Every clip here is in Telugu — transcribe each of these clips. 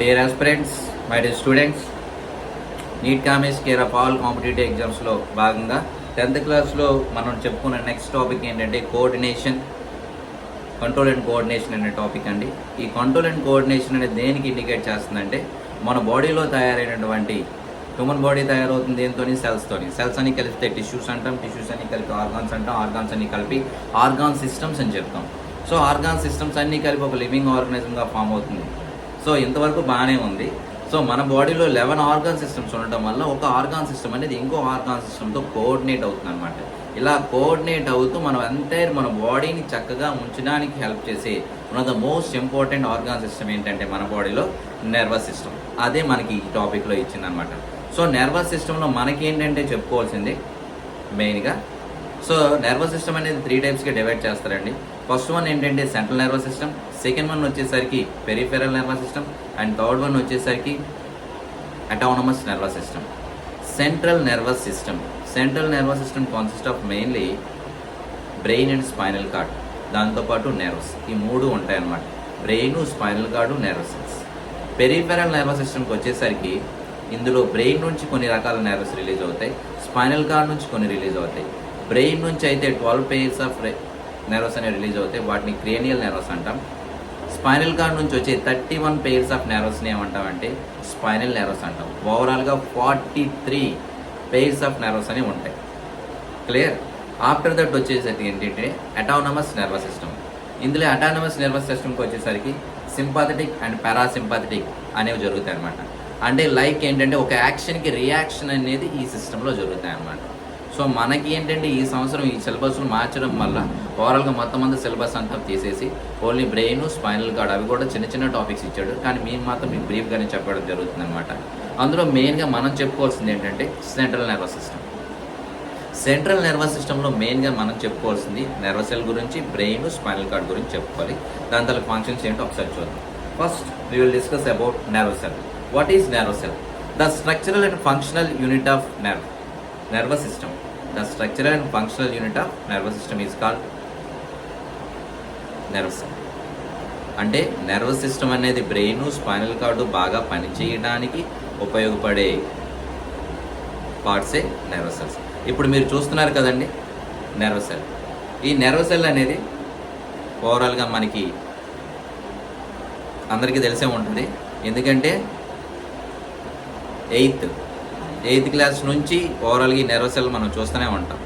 Dear aspirants my dear students NEET కామేజ్ care of all competitive ఎగ్జామ్స్లో భాగంగా టెన్త్ క్లాస్లో మనం చెప్పుకున్న నెక్స్ట్ టాపిక్ ఏంటంటే కోఆర్డినేషన్ కంట్రోల్ అండ్ కోఆర్డినేషన్ అనే టాపిక్ అండి ఈ కంట్రోల్ అండ్ కోఆర్డినేషన్ అనేది దేనికి ఇండికేట్ చేస్తుందంటే మన బాడీలో తయారైనటువంటి హ్యూమన్ బాడీ తయారవుతుంది దేంతో సెల్స్తోని సెల్స్ అని కలిపితే టిష్యూస్ అంటాం టిష్యూస్ అని కలిపి ఆర్గాన్స్ అంటాం ఆర్గాన్స్ అన్ని కలిపి ఆర్గాన్ సిస్టమ్స్ అని చెప్తాం. సో ఆర్గాన్ సిస్టమ్స్ అన్నీ కలిపి ఒక లివింగ్ ఆర్గనిజంగా ఫామ్ అవుతుంది. సో ఇంతవరకు బాగానే ఉంది. సో మన బాడీలో లెవెన్ ఆర్గాన్ సిస్టమ్స్ ఉండటం వల్ల ఒక ఆర్గాన్ సిస్టమ్ అనేది ఇంకో ఆర్గాన్ సిస్టమ్తో కోఆర్డినేట్ అవుతుంది అనమాట ఇలా కోఆర్డినేట్ అవుతూ మనం ఎంటైర్ మన బాడీని చక్కగా ఉంచడానికి హెల్ప్ చేసే one of the most important organ system ఏంటంటే మన బాడీలో నర్వస్ సిస్టమ్ అదే మనకి ఈ టాపిక్లో ఇచ్చిందనమాట సో నర్వస్ సిస్టంలో మనకి ఏంటంటే చెప్పుకోవాల్సింది? మెయిన్గా సో నర్వస్ సిస్టమ్ అనేది త్రీ టైప్స్గా డివైడ్ చేస్తారండి. ఫస్ట్ వన్ ఏంటంటే central nervous system second one వచ్చేసరికి peripheral nervous system and third one వచ్చేసరికి autonomous nervous system central nervous system central nervous system consist of mainly brain and spinal cord దాంతోపాటు నర్వస్ ఈ మూడు ఉంటాయన్నమాట. Brain spinal cord nervous cells peripheral nervous సిస్టమ్కి వచ్చేసరికి ఇందులో బ్రెయిన్ నుంచి కొన్ని రకాల నర్వస్ రిలీజ్ అవుతాయి. స్పైనల్ కార్డ్ నుంచి కొన్ని రిలీజ్ అవుతాయి. బ్రెయిన్ నుంచి అయితే ట్వెల్వ్ పేర్స్ ఆఫ్ నెర్వస్ అనేవి రిలీజ్ అవుతాయి. వాటిని క్రేనియల్ నెర్వస్ అంటాం. స్పైనల్ కార్డ్ నుంచి వచ్చే థర్టీ వన్ పేర్స్ ఆఫ్ నెర్వస్ని ఏమంటామంటే స్పైనల్ నెర్వస్ అంటాం. ఓవరాల్గా forty three pairs of nerves అని ఉంటాయి. క్లియర్ ఆఫ్టర్ దట్ వచ్చేసరికి ఏంటంటే అటానమస్ నర్వస్ సిస్టమ్ ఇందులో అటానమస్ నర్వస్ సిస్టమ్కి వచ్చేసరికి సింపాథటిక్ అండ్ పారాసింపాథెటిక్ అనేవి జరుగుతాయి అనమాట అంటే లైక్ ఏంటంటే ఒక యాక్షన్కి రియాక్షన్ అనేది ఈ సిస్టంలో జరుగుతాయి అన్నమాట సో మనకి ఏంటంటే ఈ సంవత్సరం ఈ సిలబస్ను మార్చడం వల్ల ఓవరాల్గా మొత్తం అంతా సిలబస్ అంతా తీసేసి ఓన్లీ బ్రెయిన్ స్పైనల్ కార్డ్ అవి కూడా చిన్న చిన్న టాపిక్స్ ఇచ్చాడు. కానీ మేము మాత్రం మీకు బ్రీఫ్గానే చెప్పడం జరుగుతుంది అనమాట అందులో మెయిన్గా మనం చెప్పుకోవాల్సింది ఏంటంటే central nervous system. Central nervous సిస్టంలో మెయిన్గా మనం చెప్పుకోవాల్సింది నర్వస్ సెల్ గురించి బ్రెయిన్ స్పైనల్ కార్డ్ గురించి చెప్పుకోవాలి. దాని తల ఫంక్షన్స్ ఏంటో ఒకసారి చూద్దాం. First we will discuss about nervous cell. What is nervous cell? The structural and functional unit of nerve nervous system The structural and functional unit of nervous system is called nervous. Cell అంటే నర్వస్ సిస్టమ్ అనేది బ్రెయిన్ స్పైనల్ కార్డు బాగా పనిచేయడానికి ఉపయోగపడే పార్ట్సే నర్వస్ సెల్స్ ఇప్పుడు మీరు చూస్తున్నారు కదండి నర్వస్ సెల్ ఈ నర్వస్ సెల్ అనేది ఓవరాల్గా మనకి అందరికీ తెలిసే ఉంటుంది. ఎందుకంటే ఎయిత్ ఎయిత్ క్లాస్ నుంచి ఓవరాల్గా ఈ నెర్వ్ సెల్ మనం చూస్తూనే ఉంటాం.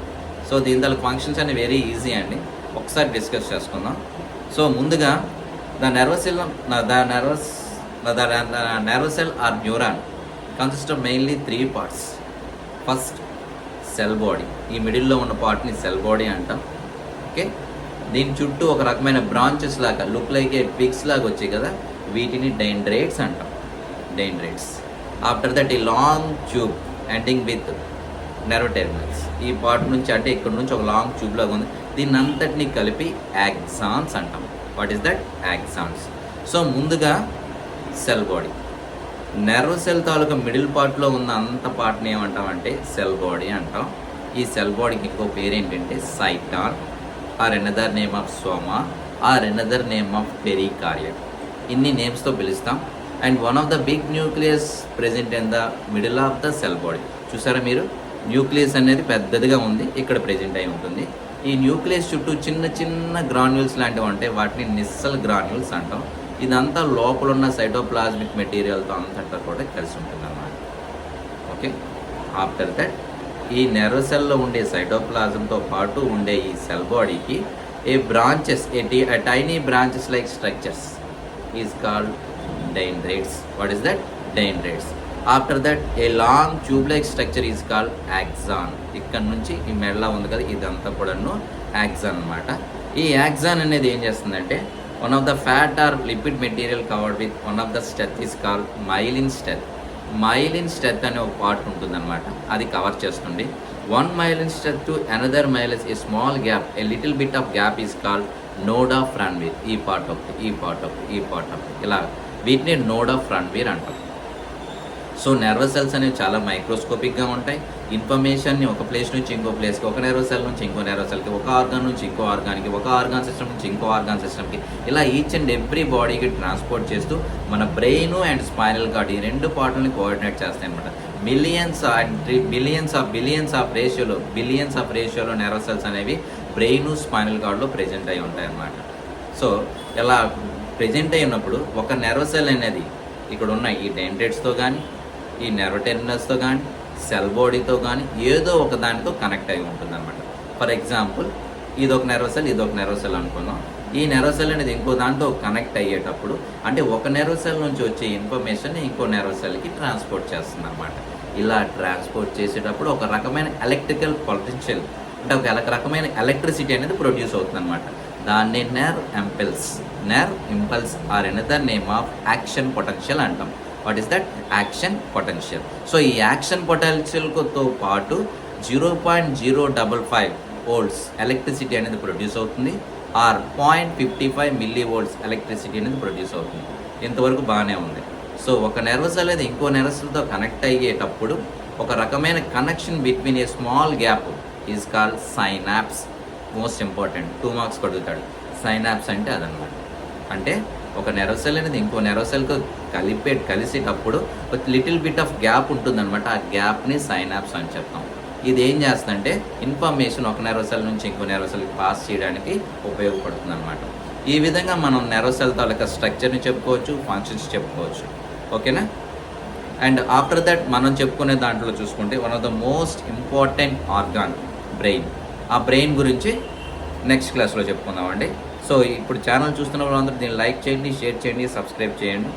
సో దీని దాని ఫంక్షన్స్ అన్ని వెరీ ఈజీ అండి. ఒకసారి డిస్కస్ చేసుకుందాం. సో ముందుగా the nerve cell the nervous the nerve cell or neuron consist of mainly three parts first cell body ఈ మిడిల్లో ఉన్న పార్ట్ని సెల్ బాడీ అంటాం. ఓకే దీని చుట్టూ ఒక రకమైన బ్రాంచెస్ లాగా లుక్ లైక్ ఏ పిక్స్ లాగా వచ్చాయి కదా. వీటిని డైండ్రేట్స్ అంటాం. డైండ్రేట్స్ ఆఫ్టర్ దట్ ఈ long tube ending with nerve terminals ఈ పార్ట్ నుంచి అంటే ఇక్కడ నుంచి ఒక లాంగ్ ట్యూబ్ లాగా ఉంది. దీన్ని అంతటిని కలిపి యాక్సాన్స్ అంటాం. What is that axons so ముందుగా సెల్ బాడీ నెర్వ్ సెల్ తాలూకా మిడిల్ పార్ట్లో ఉన్న అంత పార్ట్ని ఏమంటామంటే సెల్ బాడీ అంటాం. ఈ సెల్ బాడీకి ఇంకో పేరు ఏంటంటే cyton or another name of soma or another name of perikaryon ఇన్ని నేమ్స్తో పిలుస్తాం. And one of the big nucleus present in the middle of the cell body. చూసారా మీరు? న్యూక్లియస్ అనేది పెద్దదిగా ఉంది ఇక్కడ ప్రెజెంట్ అయి ఉంటుంది. ఈ న్యూక్లియస్ చుట్టూ చిన్న చిన్న గ్రాన్యూల్స్ లాంటివి ఉంటాయి వాటిని నిస్సల్ గ్రాన్యూల్స్ అంటాం. ఇదంతా లోపల ఉన్న సైటోప్లాస్మిక్ మెటీరియల్తో అంతటా కూడా కలిసి ఉంటుంది అన్నమాట ఓకే? ఆఫ్టర్ దట్ ఈ నెర్వ్ సెల్లో ఉండే సైటోప్లాజంతో పాటు ఉండే ఈ సెల్ బాడీకి a branches a tiny branches like structures is called dendrites. What is that Dendrites. After that a long tube like structure is called axon ఇక్కడ నుంచి ఈ మెడలా ఉంది కదా ఇదంతా కూడాను యాక్సాన్ అనమాట ఈ యాక్సాన్ అనేది ఏం చేస్తుందంటే one of the fat or lipid material covered with one of the sheath is called myelin sheath myelin sheath అనే ఒక పార్ట్ ఉంటుందన్నమాట. అది కవర్ చేస్తుంది. One myelin sheath to another myelins a small gap a little bit of gap is called node of with ఈ పార్ట్ ఆఫ్ ఈ పార్ట్ ఆఫ్ ఈ పార్ట్ ఆఫ్ ఇలా వీటిని నోడ్ ఆఫ్ రణ్వీర్ అంటాం. సో నెర్వస్ సెల్స్ అనేవి చాలా మైక్రోస్కోపిక్గా ఉంటాయి. ఇన్ఫర్మేషన్ని ఒక ప్లేస్ నుంచి ఇంకో ప్లేస్కి ఒక నెర్వస్ సెల్ నుంచి ఇంకో నెర్వస్ సెల్కి ఒక ఆర్గాన్ నుంచి ఇంకో ఆర్గాన్కి ఒక ఆర్గాన్ సిస్టమ్ నుంచి ఇంకో ఆర్గాన్ సిస్టమ్కి ఇలా ఈచ్ అండ్ ఎవ్రీ బాడీకి ట్రాన్స్పోర్ట్ చేస్తూ మన బ్రెయిన్ అండ్ స్పైనల్ కార్డ్ ఈ రెండు పార్ట్లని కోఆర్డినేట్ చేస్తాయి అనమాట millions and billions of billions of రేషియోలో బిలియన్స్ ఆఫ్ రేషియోలో నెర్వస్ సెల్స్ అనేవి బ్రెయిన్ స్పైనల్ కార్డ్లో ప్రెజెంట్ అయి ఉంటాయి అన్నమాట. సో ఇలా ప్రెజెంట్ అయి ఉన్నప్పుడు ఒక నెర్వ్ సెల్ అనేది ఇక్కడ ఉన్న ఈ డెంటెట్స్తో కానీ ఈ నెర్వ్ టెర్మినల్స్తో కానీ సెల్ బాడీతో కానీ ఏదో ఒక దానితో కనెక్ట్ అయి ఉంటుంది అనమాట ఫర్ ఎగ్జాంపుల్ ఇది ఒక నెర్వ్ సెల్ ఇది ఒక నెర్వ్ సెల్ అనుకుందాం. ఈ నెర్వ్ సెల్ అనేది ఇంకో దాంతో కనెక్ట్ అయ్యేటప్పుడు అంటే ఒక నెర్వ్ సెల్ నుంచి వచ్చే ఇన్ఫర్మేషన్ ఇంకో నెర్వ్ సెల్కి ట్రాన్స్పోర్ట్ చేస్తుంది అనమాట ఇలా ట్రాన్స్పోర్ట్ చేసేటప్పుడు ఒక రకమైన ఎలక్ట్రికల్ పొటెన్షియల్ అంటే ఒక రకమైన ఎలక్ట్రిసిటీ అనేది ప్రొడ్యూస్ అవుతుంది అనమాట దాన్ని nerve impulse nerve impulse or another name of action potential అంటాం. What is that? Action potential. So ఈ యాక్షన్ పొటెన్షియల్తో పాటు zero point zero double five volts electricity అనేది ప్రొడ్యూస్ అవుతుంది. Or point fifty five millivolts electricity అనేది ప్రొడ్యూస్ అవుతుంది. ఇంతవరకు బాగానే ఉంది. సో ఒక నెర్వస్ అనేది ఇంకో నెర్వస్తో కనెక్ట్ అయ్యేటప్పుడు ఒక రకమైన connection between a small gap is called synapse. Most important. Two marks కడుగుతాడు. Synapse అంటే అదనమాట. అంటే ఒక నెర్వ్ సెల్ అనేది ఇంకో నెర్వ్ కలిపే కలిసేటప్పుడు ఒక లిటిల్ బిట్ ఆఫ్ గ్యాప్ ఉంటుందన్నమాట. ఆ గ్యాప్ని సైనాప్స్ అని చెప్తాం. ఇది ఏం చేస్తుందంటే ఇన్ఫర్మేషన్ ఒక నెర్వ్ సెల్ నుంచి ఇంకో నెర్వ్ సెల్కి పాస్ చేయడానికి ఉపయోగపడుతుంది అనమాట ఈ విధంగా మనం నెర్వ్ సెల్ తాలూకా స్ట్రక్చర్ని చెప్పుకోవచ్చు ఫంక్షన్స్ చెప్పుకోవచ్చు. ఓకేనా? అండ్ ఆఫ్టర్ దట్ మనం చెప్పుకునే దాంట్లో చూసుకుంటే one of the most important organ brain. ఆ బ్రెయిన్ గురించి నెక్స్ట్ క్లాస్లో చెప్పుకుందామండి. సో ఇప్పుడు ఛానల్ చూస్తున్న వాళ్ళందరూ దీన్ని లైక్ చేయండి షేర్ చేయండి సబ్స్క్రైబ్ చేయండి.